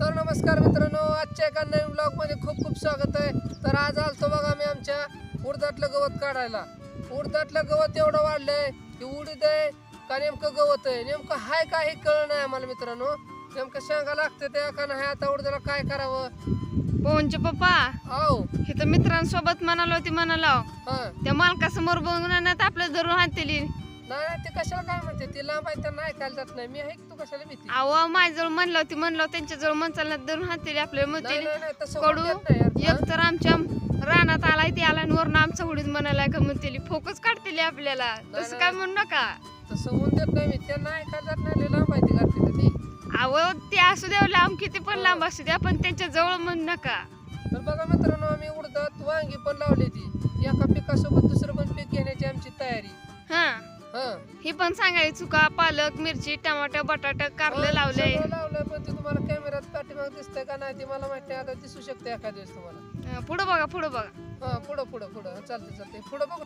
तर नमस्कार मित्रांनो आजच्या एका नवीन ब्लॉगमध्ये खूप खूप स्वागत आहे. तर आज आलतो बघा मी आमच्या उडदातलं गवत काढायला. उडदातलं गवत एवढं वाढलंय की उडीद आहे का नेमकं गवत आहे? नेमकं हाय का हे कळ नाही आम्हाला मित्रांनो. नेमकं शेंगा लागते त्या का नाही आता उडदाला काय करावं? पवनचे पप्पा आओ हे तर मित्रांसोबत म्हणालो होती म्हणालो हा. त्या मालकासमोर बघण्यात आपल्या धरून हातेली नाही ते कशाला काय म्हणते? ते लांब आहे त्यांना ऐकायला जात नाही. मी आहे की तू कशाला भीती? अहो माझ्याजवळ म्हणलं होती म्हणलं त्यांच्याजवळ मनचालला धरून हातेली आपल्याला नाही तसं कडू नाही यार. एक तर आमच्या रानात आलाय ते आला आणि वरून आमचा उडीद म्हणाला का म्हणतेली फोकस काढतेली आपल्याला. तसं नाही. काय म्हणू नका. तसं होऊन देत नाही मी. त्यांना ऐकायला जात नाही लय लांब आहे ती घातली ती. अहो ते असू द्या लांब किती पण लांब असू द्या पण त्यांच्या जवळ म्हणू नका. तर बघा मित्रांनो आम्ही उडदात वांगी पण लावली ती. एका पिकासोबत दुसरं पण पीक घेण्याची आमची तयारी. हा. हा. ही पण सांगायची चुका पालक मिरची टमाटर बटाटा कारलं लावलंय. सगळं लावलंय पण ते तुम्हाला कॅमेऱ्यात पाठीमाग दिसतंय का नाही ते मला माहिती नाही आता दिसू शकते एखाद्या वेळेस तुम्हाला. पुढं बघा पुढं बघा. हा पुढं पुढं पुढं. चालतंय चालतंय. पुढं बघू.